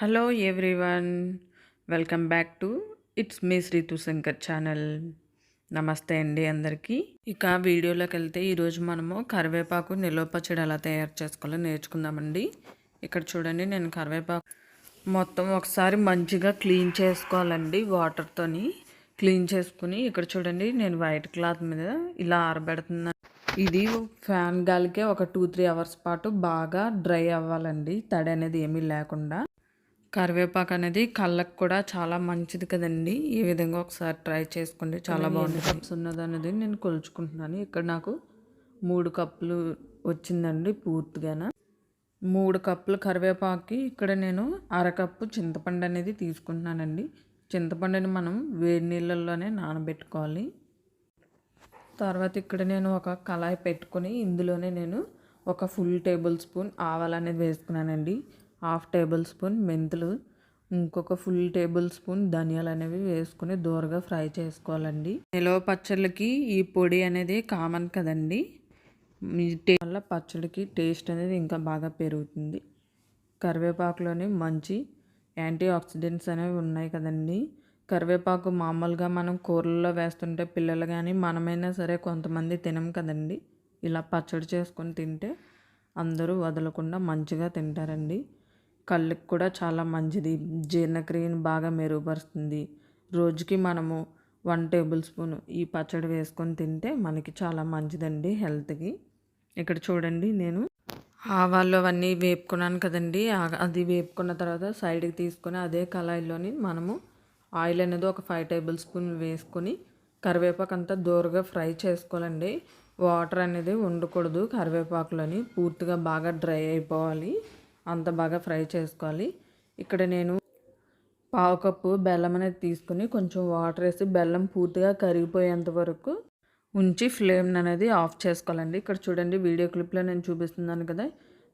Hello everyone welcome back to it's me Sreethu Shankar channel నమస్తే అండి అందరికీ. ఇక వీడియోలోకి వెళ్తే ఈరోజు మనము కరివేపాకు నిల్వ పచ్చడి ఎలా తయారు చేసుకోవాలో నేర్చుకుందామండి. ఇక్కడ చూడండి నేను కరివేపాకు మొత్తం ఒకసారి మంచిగా క్లీన్ చేసుకోవాలండి వాటర్తోని క్లీన్ చేసుకుని. ఇక్కడ చూడండి నేను వైట్ క్లాత్ మీద ఇలా ఆరబెడుతున్నాను ఇది ఫ్యాన్ గాలికే ఒక టూ త్రీ అవర్స్ పాటు బాగా డ్రై అవ్వాలండి తడి అనేది ఏమీ లేకుండా. కరివేపాకు అనేది కళ్ళకు కూడా చాలా మంచిది కదండి. ఈ విధంగా ఒకసారి ట్రై చేసుకోండి చాలా బాగుంది కప్స్ ఉన్నది అనేది నేను కొలుచుకుంటున్నాను. ఇక్కడ నాకు మూడు కప్పులు వచ్చిందండి పూర్తిగాన. మూడు కప్పులు కరివేపాకుకి ఇక్కడ నేను అరకప్పు చింతపండు అనేది తీసుకుంటున్నానండి. చింతపండుని మనం వేడి నీళ్ళల్లోనే నానబెట్టుకోవాలి. తర్వాత ఇక్కడ నేను ఒక కళాయి పెట్టుకొని ఇందులోనే నేను ఒక ఫుల్ టేబుల్ స్పూన్ ఆవాలు అనేది వేసుకున్నానండి. హాఫ్ టేబుల్ స్పూన్ మెంతులు ఇంకొక ఫుల్ టేబుల్ స్పూన్ ధనియాలు అనేవి వేసుకుని దూరగా ఫ్రై చేసుకోవాలండి. నిలవ పచ్చళ్ళకి ఈ పొడి అనేది కామన్ కదండి. వల్ల పచ్చడికి టేస్ట్ అనేది ఇంకా బాగా పెరుగుతుంది. కరివేపాకులోని మంచి యాంటీ ఆక్సిడెంట్స్ అనేవి ఉన్నాయి కదండి. కరివేపాకు మామూలుగా మనం కూరల్లో వేస్తుంటే పిల్లలు కానీ మనమైనా సరే కొంతమంది తినం కదండి. ఇలా పచ్చడి చేసుకొని తింటే అందరూ వదలకుండా మంచిగా తింటారండి. కళ్ళకి కూడా చాలా మంచిది. జీర్ణక్రియను బాగా మెరుగుపరుస్తుంది. రోజుకి మనము వన్ టేబుల్ స్పూన్ ఈ పచ్చడి వేసుకొని తింటే మనకి చాలా మంచిదండి హెల్త్కి. ఇక్కడ చూడండి నేను ఆవాలు అవన్నీ వేపుకున్నాను కదండి. అది వేపుకున్న తర్వాత సైడ్కి తీసుకొని అదే కళాయిలోని మనము ఆయిల్ అనేది ఒక ఫైవ్ టేబుల్ స్పూన్ వేసుకొని కరివేపాకు అంతా దూరగా ఫ్రై చేసుకోవాలండి. వాటర్ అనేది ఉండకూడదు కరివేపాకులోని పూర్తిగా బాగా డ్రై అయిపోవాలి. అంత బాగా ఫ్రై చేసుకోవాలి. ఇక్కడ నేను పావు కప్పు బెల్లం అనేది తీసుకుని కొంచెం వాటర్ వేసి బెల్లం పూర్తిగా కరిగిపోయేంత వరకు ఉంచి ఫ్లేమ్ అనేది ఆఫ్ చేసుకోవాలండి. ఇక్కడ చూడండి వీడియో క్లిప్లో నేను చూపిస్తున్నాను కదా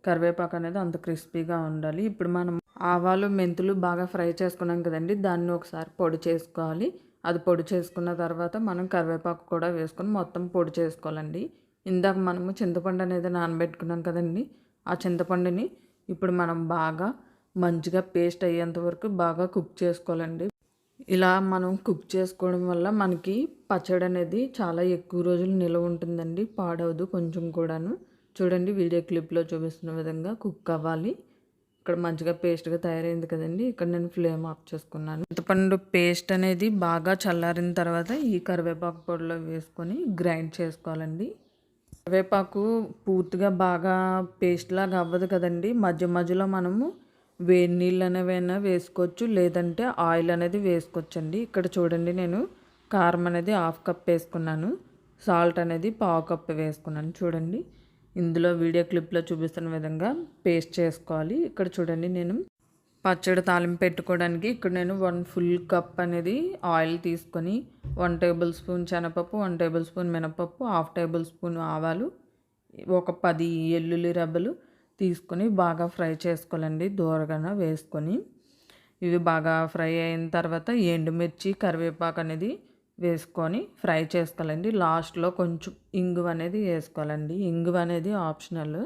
కరివేపాకు అనేది అంత క్రిస్పీగా ఉండాలి. ఇప్పుడు మనం ఆవాలు మెంతులు బాగా ఫ్రై చేసుకున్నాం కదండి దాన్ని ఒకసారి పొడి చేసుకోవాలి. అది పొడి చేసుకున్న తర్వాత మనం కరివేపాకు కూడా వేసుకొని మొత్తం పొడి చేసుకోవాలండి. ఇందాక మనము చింతపండు అనేది నానబెట్టుకున్నాం కదండి ఆ చింతపండుని ఇప్పుడు మనం బాగా మంచిగా పేస్ట్ అయ్యేంత వరకు బాగా కుక్ చేసుకోవాలండి. ఇలా మనం కుక్ చేసుకోవడం వల్ల మనకి పచ్చడి అనేది చాలా ఎక్కువ రోజులు నిల్వ ఉంటుందండి పాడవదు కొంచెం కూడాను. చూడండి వీడియో క్లిప్లో చూపిస్తున్న విధంగా కుక్ అవ్వాలి. ఇక్కడ మంచిగా పేస్ట్గా తయారైంది కదండి ఇక్కడ నేను ఫ్లేమ్ ఆఫ్ చేసుకున్నాను. చింతపండు పేస్ట్ అనేది బాగా చల్లారిన తర్వాత ఈ కరివేపాకు పొడిలో వేసుకొని గ్రైండ్ చేసుకోవాలండి. కరివేపాకు పూర్తిగా బాగా పేస్ట్ లాగా అవ్వదు కదండి. మధ్య మధ్యలో మనము వేడి నీళ్ళు అనేవైనా వేసుకోవచ్చు లేదంటే ఆయిల్ అనేది వేసుకోవచ్చండి. ఇక్కడ చూడండి నేను కారం అనేది హాఫ్ కప్ వేసుకున్నాను. సాల్ట్ అనేది పావు కప్ వేసుకున్నాను. చూడండి. ఇందులో వీడియో క్లిప్లో చూపిస్తున్న విధంగా పేస్ట్ చేసుకోవాలి. ఇక్కడ చూడండి నేను పచ్చడి తాలింపు పెట్టుకోవడానికి ఇక్కడ నేను వన్ ఫుల్ కప్ అనేది ఆయిల్ తీసుకొని వన్ టేబుల్ స్పూన్ శనగపప్పు వన్ టేబుల్ స్పూన్ మినపప్పు హాఫ్ టేబుల్ స్పూన్ ఆవాలు ఒక పది ఎల్లుల్లి రబ్బలు తీసుకొని బాగా ఫ్రై చేసుకోవాలండి. దూరగా వేసుకొని ఇవి బాగా ఫ్రై అయిన తర్వాత ఎండుమిర్చి కరివేపాకు అనేది వేసుకొని ఫ్రై చేసుకోవాలండి. లాస్ట్లో కొంచెం ఇంగువ అనేది వేసుకోవాలండి. ఇంగువ అనేది ఆప్షనల్.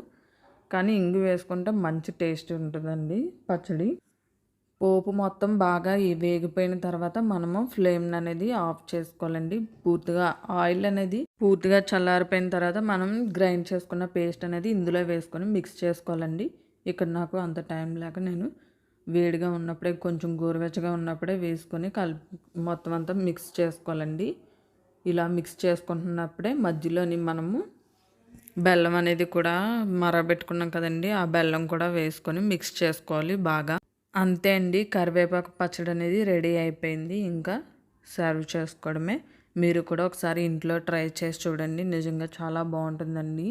కానీ ఇంగు వేసుకుంటే మంచి టేస్ట్ ఉంటుందండి పచ్చడి. పోపు మొత్తం బాగా వేగిపోయిన తర్వాత మనము ఫ్లేమ్ అనేది ఆఫ్ చేసుకోవాలండి. పూర్తిగా ఆయిల్ అనేది పూర్తిగా చల్లారిపోయిన తర్వాత మనం గ్రైండ్ చేసుకున్న పేస్ట్ అనేది ఇందులో వేసుకొని మిక్స్ చేసుకోవాలండి. ఇక్కడ నాకు అంత టైం లేక నేను వేడిగా ఉన్నప్పుడే కొంచెం గోరువెచ్చగా ఉన్నప్పుడే వేసుకొని కలిపి మొత్తం అంతా మిక్స్ చేసుకోవాలండి. ఇలా మిక్స్ చేసుకుంటున్నప్పుడే మధ్యలోని మనము బెల్లం అనేది కూడా మరబెట్టుకున్నాం కదండి. ఆ బెల్లం కూడా వేసుకొని మిక్స్ చేసుకోవాలి బాగా. అంతే అండి. కరివేపాకు పచ్చడి అనేది రెడీ అయిపోయింది. ఇంకా సర్వ్ చేసుకోవడమే. మీరు కూడా ఒకసారి ఇంట్లో ట్రై చేసి చూడండి. నిజంగా చాలా బాగుంటుందండి.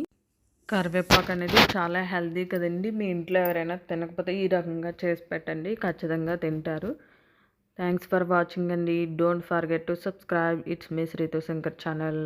కరివేపాకు అనేది చాలా హెల్దీ కదండి. మీ ఇంట్లో ఎవరైనా తినకపోతే ఈ రకంగా చేసి పెట్టండి. ఖచ్చితంగా తింటారు. థ్యాంక్స్ ఫర్ వాచింగ్ అండి. Don't forget to subscribe. It's me Sreethu Shankar channel.